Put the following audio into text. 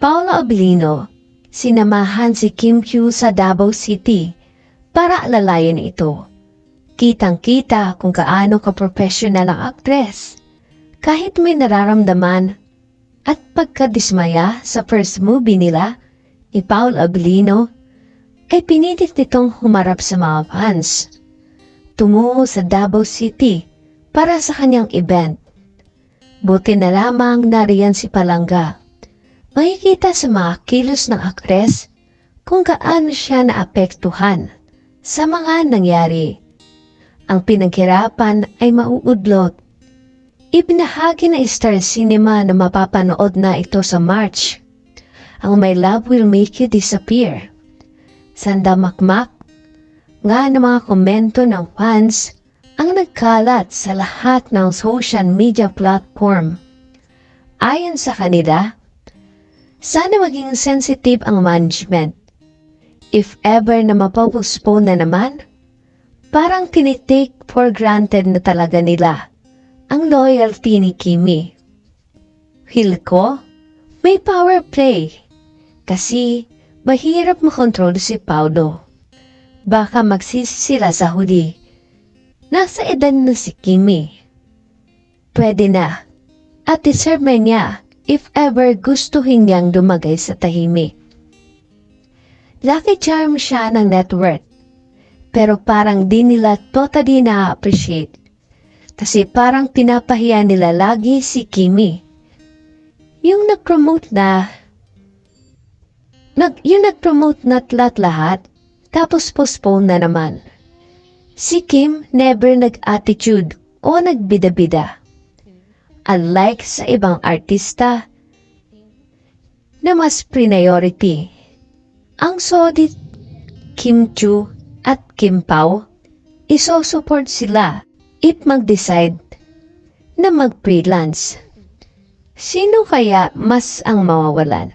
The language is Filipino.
Paula Abilino, sinamahan si Kim Kyu sa Davao City para alalayan ito. Kitang-kita kung kaano ka-professional ang aktres. Kahit may nararamdaman at pagkadismaya sa first movie nila ni Paul Abilino, ay pinilit nitong humarap sa mga fans. Tumungo sa Davao City para sa kanyang event. Buti na lamang nariyan si Palangga. Makikita sa mga kilos ng aktres kung gaano siya naapektuhan sa mga nangyari. Ang pinaghirapan ay mauudlot. Ibinahagi ng Star Cinema na mapapanood na ito sa March. Ang My Love Will Make You Disappear. Sandamakmak nga ng mga komento ng fans ang nagkalat sa lahat ng social media platform. Ayon sa kanila, sana maging sensitive ang management. If ever na mapopostpone na naman, parang tinitake for granted na talaga nila ang loyalty ni Kimi. Feel ko, may power play. Kasi mahirap makontrol si Paulo. Baka magsisi sila sa huli. Nasa edad na si Kimi. Pwede na. At deserve niya if ever gustuhin niyang dumagay sa tahimik. Lucky charm siya ng net worth. Pero parang di nila totally na-appreciate. Kasi parang pinapahiya nila lagi si Kimi. Yung nag-promote na nag, yung nag-promote na lahat-lahat, tapos postpone na naman. Si Kim never nag-attitude o nagbida-bida. Unlike sa ibang artista na mas priority. Ang solid Kim Chu at Kim Pao, iso-support sila if mag-decide na mag-freelance. Sino kaya mas ang mawawalan?